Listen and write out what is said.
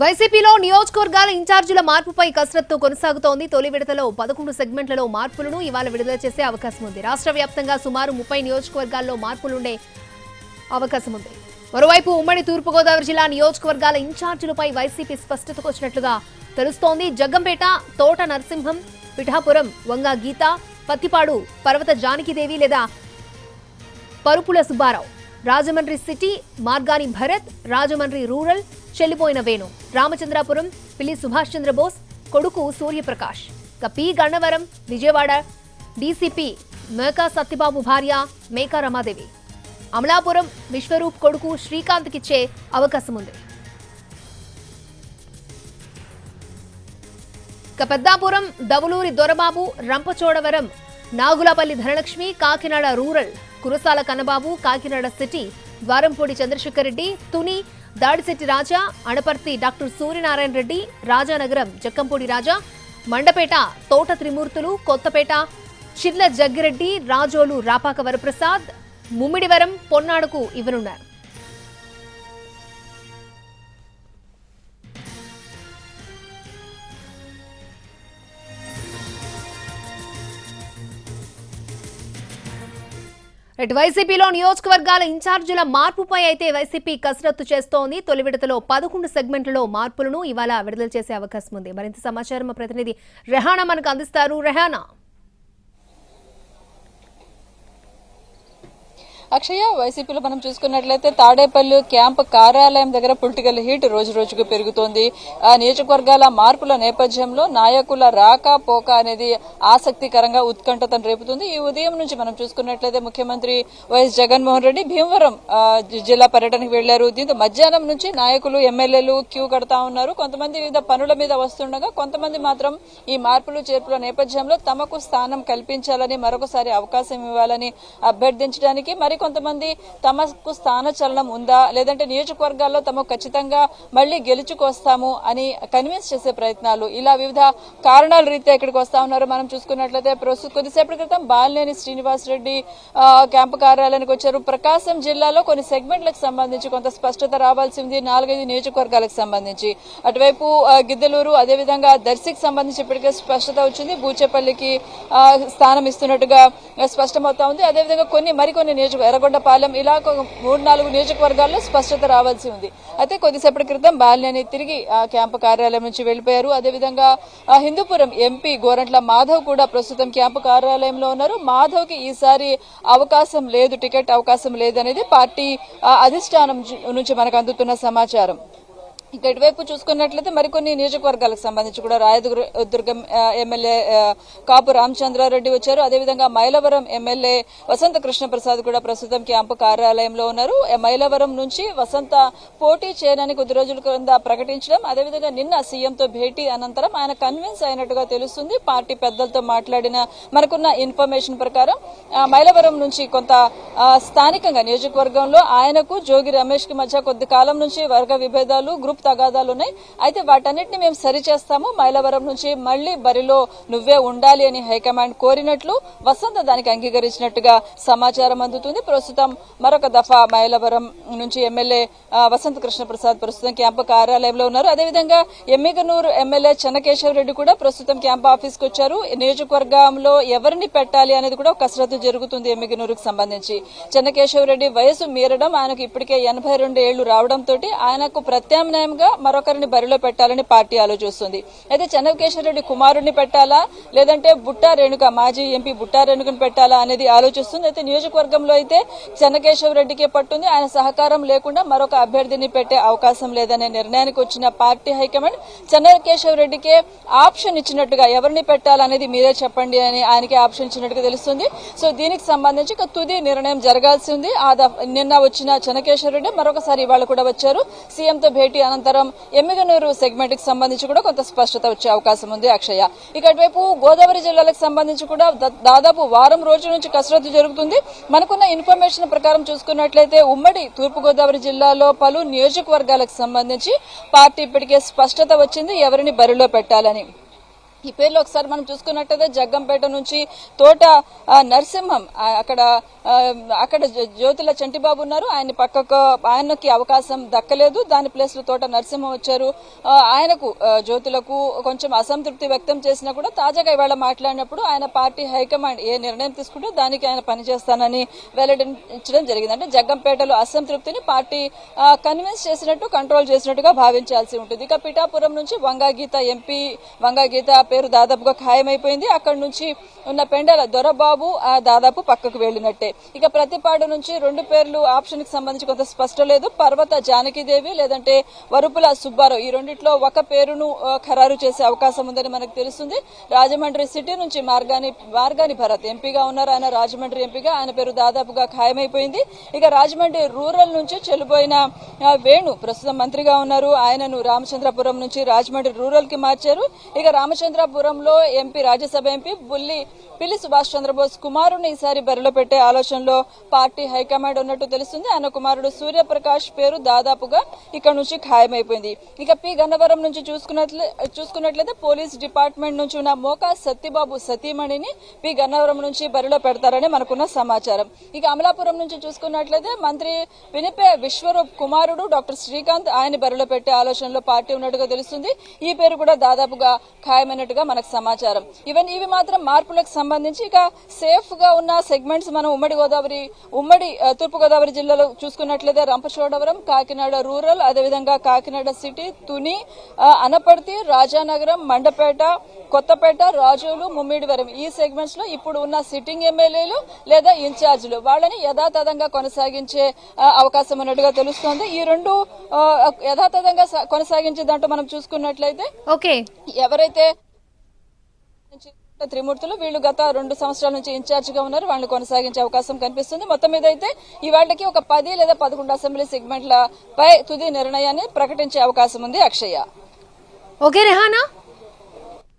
వైసీపీలో నియోజకవర్గాల ఇన్ఛార్జీల మార్పుపై కసరత్తు కొనసాగుతోంది. తొలి విడతలో పదకొండు సెగ్మెంట్లలో మార్పులను ఇవాళ విడుదల చేసే అవకాశం ఉంది. రాష్ట్ర వ్యాప్తంగా సుమారు ముప్పై నియోజకవర్గాల్లో మార్పులుండే అవకాశం ఉంది. మరోవైపు ఉమ్మడి తూర్పుగోదావరి జిల్లా నియోజకవర్గాల ఇన్ఛార్జీలపై వైసీపీ స్పష్టతకు వచ్చినట్లుగా తెలుస్తోంది. జగ్గంపేట తోట నరసింహం పిఠాపురం వంగా గీత పత్తిపాడు పర్వత జానకిదేవి లేదా Parupula Subbarao. Rajahmundry city Margani Bharat Rajahmundry rural Chelluboina Venu. Ramachandrapuram Pilli Subhash Chandrabose కొడుకు సూర్యప్రకాష్. ఇక పి గన్నవరం విజయవాడ. డీసీపీ మేకా సత్యబాబు భార్య మేకా రమాదేవి. అమలాపురం విశ్వరూప్ కొడుకు శ్రీకాంత్కిచ్చే అవకాశం ఉంది. ఇక Peddapuram Davuluri Dorababu Rampachodavaram Nagulapalli Dhanalakshmi Kakinada rural Kurasala Kannababu Kakinada city Dwarampudi Chandrasekhar Reddy Tuni Dadisetti Raja Anaparthi doctor Suryanarayana Reddy Rajanagaram Jakkampudi Raja Mandapeta Thota Trimurthulu Kothapeta Chirla Jaggi Reddy Razole Rapaka Varaprasad Mummidivaram పొన్నాడుకు ఇవ్వనున్నారు. ఇటు వైసీపీలో నియోజకవర్గాల ఇన్ఛార్జీల మార్పుపై అయితే వైసీపీ కసరత్తు చేస్తోంది. తొలి విడతలో పదకొండు సెగ్మెంట్లలో మార్పులను ఇవాళ విడుదల చేసే అవకాశం ఉంది. మరింత సమాచారం ప్రతినిధి రెహానా మనకు అందిస్తారు. రెహానా? అక్షయ వైసీపీలో మనం చూసుకున్నట్లయితే తాడేపల్లి క్యాంప్ కార్యాలయం దగ్గర పొలిటికల్ హీట్ రోజు రోజుకు పెరుగుతోంది. ఆ నియోజకవర్గాల మార్పుల నేపథ్యంలో నాయకుల రాక పోక అనేది ఆసక్తికరంగా ఉత్కంఠతను రేపుతుంది. ఈ ఉదయం నుంచి మనం చూసుకున్నట్లయితే ముఖ్యమంత్రి వైఎస్ జగన్మోహన్ రెడ్డి భీమవరం జిల్లా పర్యటనకు వెళ్ళారు. దీంతో మధ్యాహ్నం నుంచి నాయకులు ఎమ్మెల్యేలు క్యూ కడతా ఉన్నారు. కొంతమంది వివిధ పనుల మీద వస్తుండగా కొంతమంది మాత్రం ఈ మార్పులు చేర్పుల నేపథ్యంలో తమకు స్థానం కల్పించాలని మరొకసారి అవకాశం ఇవ్వాలని అభ్యర్థించడానికి మరి కొంతమంది తమకు స్థాన చలనం ఉందా? లేదంటే నియోజకవర్గాల్లో తమకు ఖచ్చితంగా మళ్ళీ గెలుచుకొస్తాము అని కన్విన్స్ చేసే ప్రయత్నాలు ఇలా వివిధ కారణాల రీత్యా ఇక్కడికి వస్తా ఉన్నారు. మనం చూసుకున్నట్లయితే ప్రస్తుతం కొద్దిసేపటి క్రితం బాలినేని శ్రీనివాస్ రెడ్డి క్యాంపు కార్యాలయానికి వచ్చారు. ప్రకాశం జిల్లాలో కొన్ని సెగ్మెంట్లకు సంబంధించి కొంత స్పష్టత రావాల్సి ఉంది నాలుగైదు నియోజకవర్గాలకు సంబంధించి. అటువైపు గిద్దలూరు అదేవిధంగా దర్శికి సంబంధించి ఇప్పటికే స్పష్టత వచ్చింది. బూచేపల్లికి స్థానం ఇస్తున్నట్టుగా స్పష్టమవుతా ఉంది. అదేవిధంగా కొన్ని మరికొన్ని నియోజక ఎర్రగొండపాలెం ఇలా మూడు నాలుగు నియోజకవర్గాల్లో స్పష్టత రావాల్సి ఉంది. అయితే కొద్దిసేపటి క్రితం బాలినేని తిరిగి ఆ క్యాంపు కార్యాలయం నుంచి వెళ్ళిపోయారు అదేవిధంగా హిందూపురం ఎంపీ గోరంట్ల మాధవ్ కూడా ప్రస్తుతం క్యాంపు కార్యాలయంలో ఉన్నారు. మాధవ్కి ఈసారి అవకాశం లేదు టికెట్ అవకాశం లేదనేది పార్టీ అధిష్టానం నుంచి మనకు అందుతున్న సమాచారం. ఇక ఇటువైపు చూసుకున్నట్లయితే మరికొన్ని నియోజకవర్గాలకు సంబంధించి కూడా రాయదుర్గం ఎమ్మెల్యే కాపు రామచంద్రారెడ్డి వచ్చారు. అదేవిధంగా మైలవరం ఎమ్మెల్యే వసంత కృష్ణప్రసాద్ కూడా ప్రస్తుతం క్యాంపు కార్యాలయంలో ఉన్నారు. మైలవరం నుంచి వసంత పోటీ చేయడానికి కొద్ది రోజుల కింద ప్రకటించడం అదేవిధంగా నిన్న సీఎంతో భేటీ అనంతరం ఆయన కన్విన్స్ అయినట్టుగా తెలుస్తుంది. పార్టీ పెద్దలతో మాట్లాడిన మనకున్న ఇన్ఫర్మేషన్ ప్రకారం మైలవరం నుంచి కొంత స్థానికంగా నియోజకవర్గంలో ఆయనకు జోగి రమేష్కి మధ్య కొద్ది కాలం నుంచి వర్గ విభేదాలు గ్రూప్ తగాదాలు ఉన్నాయి. అయితే వాటన్నిటిని మేము సరి చేస్తాము మైలవరం నుంచి మళ్ళీ బరిలో నువ్వే ఉండాలి అని హైకమాండ్ కోరినట్లు వసంత దానికి అంగీకరించినట్టుగా సమాచారం అందుతుంది. ప్రస్తుతం మరొక దఫా మైలవరం నుంచి ఎమ్మెల్యే వసంత కృష్ణప్రసాద్ ప్రస్తుతం క్యాంపు కార్యాలయంలో ఉన్నారు. అదేవిధంగా ఎమ్మిగనూరు ఎమ్మెల్యే చెన్నకేశవ రెడ్డి కూడా ప్రస్తుతం క్యాంప్ ఆఫీస్కు వచ్చారు నియోజకవర్గంలో ఎవరిని పెట్టాలి అనేది కూడా ఒక కసరత్తు జరుగుతుంది ఎమ్మిగనూరుకు సంబంధించి. చెన్నకేశవరెడ్డి వయసు మీరడం ఆయనకు ఇప్పటికే ఎనభై రెండు ఏళ్ళు రావడంతో ఆయనకు గా మరొకరిని బరిలో పెట్టాలని పార్టీ ఆలోచిస్తుంది. అయితే చెన్నకేశవ రెడ్డి కుమారుడిని పెట్టాలా? లేదంటే బుట్టా రేణుక మాజీ ఎంపీ బుట్టా రేణుకను పెట్టాలా అనేది ఆలోచిస్తుంది. అయితే నియోజకవర్గంలో అయితే చెన్నకేశవ రెడ్డికే పట్టుంది. ఆయన సహకారం లేకుండా మరొక అభ్యర్థిని పెట్టే అవకాశం లేదనే నిర్ణయానికి వచ్చిన పార్టీ హైకమాండ్ చెన్నకేశవ రెడ్డికే ఆప్షన్ ఇచ్చినట్టుగా ఎవరిని పెట్టాలనేది మీరే చెప్పండి అని ఆయనకి ఆప్షన్ ఇచ్చినట్టుగా తెలుస్తుంది. సో దీనికి సంబంధించి ఒక తుది నిర్ణయం జరగాల్సి ఉంది. నిన్న వచ్చిన చెన్నకేశ్వర రెడ్డి మరొకసారి ఇవాళ కూడా వచ్చారు. సీఎంతో భేటీ అనంతరం ఎమ్మిగనూరు సెగ్మెంట్కి సంబంధించి కూడా కొంత స్పష్టత వచ్చే అవకాశం ఉంది అక్షయ. ఇక అటువైపు గోదావరి జిల్లాలకు సంబంధించి కూడా దాదాపు వారం రోజుల నుంచి కసరత్తు జరుగుతుంది. మనకున్న ఇన్ఫర్మేషన్ ప్రకారం చూసుకున్నట్లయితే ఉమ్మడి తూర్పు గోదావరి జిల్లాలో పలు నియోజకవర్గాలకు సంబంధించి పార్టీ ఇప్పటికే స్పష్టత వచ్చింది ఎవరిని బరిలో పెట్టాలని. ఈ పేర్లు ఒకసారి మనం చూసుకున్నట్టయితే జగ్గంపేట నుంచి తోట నరసింహం అక్కడ అక్కడ జ్యోతుల చంటిబాబు ఉన్నారు. ఆయన పక్కకు ఆయనకి అవకాశం దక్కలేదు. దాని ప్లేస్లో తోట నరసింహం వచ్చారు. ఆయనకు జ్యోతులకు కొంచెం అసంతృప్తి వ్యక్తం చేసినా కూడా తాజాగా ఇవాళ మాట్లాడినప్పుడు ఆయన పార్టీ హైకమాండ్ ఏ నిర్ణయం తీసుకుంటే దానికి ఆయన పనిచేస్తానని వెల్లడించడం జరిగింది అంటే జగ్గంపేటలో అసంతృప్తిని పార్టీ కన్విన్స్ చేసినట్టు కంట్రోల్ చేసినట్టుగా భావించాల్సి ఉంటుంది. ఇక పిఠాపురం నుంచి వంగాగీత ఎంపీ వంగాగీత పేరు దాదాపుగా ఖాయమైపోయింది. అక్కడ నుంచి ఉన్న పెండల దొరబాబు ఆ, దాదాపు పక్కకు వెళ్ళినట్టే. ఇక ప్రతిపాడు నుంచి రెండు పేర్లు ఆప్షన్కి సంబంధించి కొంత స్పష్టం లేదు. పర్వత జానకిదేవి లేదంటే వరుపుల సుబ్బారావు. ఈ రెండిట్లో ఒక పేరును ఖరారు చేసే అవకాశం ఉందని మనకు తెలుస్తుంది. రాజమండ్రి సిటీ నుంచి మార్గాని మార్గాని భరత్ ఎంపీగా ఉన్నారు. ఆయన రాజమండ్రి ఎంపీగా. ఆయన పేరు దాదాపుగా ఖాయమైపోయింది. ఇక రాజమండ్రి రూరల్ నుంచి చెల్లిపోయిన వేణు ప్రస్తుతం మంత్రిగా ఉన్నారు. ఆయనను రామచంద్రపురం నుంచి రాజమండ్రి రూరల్కి మార్చారు. ఇక రామచంద్ర రాజేంద్రపురంలో ఎంపీ రాజ్యసభ ఎంపీ బుల్లి పిల్లి సుభాష్ చంద్రబోస్ కుమారుని ఈసారి బరిలో పెట్టే ఆలోచనలో పార్టీ హైకమాండ్ ఉన్నట్టు తెలుస్తుంది. ఆయన కుమారుడు సూర్యప్రకాష్ పేరు దాదాపుగా ఇక్కడ నుంచి ఖాయమైపోయింది. ఇక పి గన్నవరం నుంచి చూసుకున్నట్లే చూసుకున్నట్లయితే పోలీస్ డిపార్ట్మెంట్ నుంచి ఉన్న మోకా సత్యబాబు సతీమణిని పి గన్నవరం నుంచి బరిలో పెడతారని మనకున్న సమాచారం. ఇక అమలాపురం నుంచి చూసుకున్నట్లయితే మంత్రి వినిపే విశ్వరూప్ కుమారుడు డాక్టర్ శ్రీకాంత్ ఆయన బరిలో పెట్టే ఆలోచనలో పార్టీ ఉన్నట్టుగా తెలుస్తుంది. ఈ పేరు కూడా దాదాపుగా ఖాయమైనట్టుగా మనకు సమాచారం. ఈవెన్ ఇవి మాత్రం మార్పులకు సంబంధించి ఇక సేఫ్గా ఉన్న సెగ్మెంట్స్ మనం ఉమ్మడి గోదావరి ఉమ్మడి ఆ, తూర్పు గోదావరి జిల్లాలో చూసుకున్నట్లయితే రంపచోడవరం కాకినాడ రూరల్ అదేవిధంగా కాకినాడ సిటీ తుని అనపర్తి రాజానగరం మండపేట కొత్తపేట రాజోలు ముమ్మిడివరం ఈ సెగ్మెంట్స్లో ఇప్పుడు ఉన్న సిట్టింగ్ ఎమ్మెల్యేలు లేదా ఇన్ఛార్జీలు వాళ్ళని యథాతథంగా కొనసాగించే అవకాశం ఉన్నట్టుగా తెలుస్తోంది. ఈ రెండు యథాతథంగా కొనసాగించే దాంట్లో మనం చూసుకున్నట్లయితే ఓకే ఎవరైతే త్రిమూర్తులు వీళ్ళు గత రెండు సంవత్సరాల నుంచి ఇన్ఛార్జ్గా ఉన్నారు. వాళ్ళని కొనసాగించే అవకాశం కనిపిస్తుంది. మొత్తం మీద అయితే ఇవాళకి ఒక పది లేదా పదకొండు అసెంబ్లీ సెగ్మెంట్ల పై తుది నిర్ణయాన్ని ప్రకటించే అవకాశం ఉంది అక్షయ్య ఓకే రెహానా?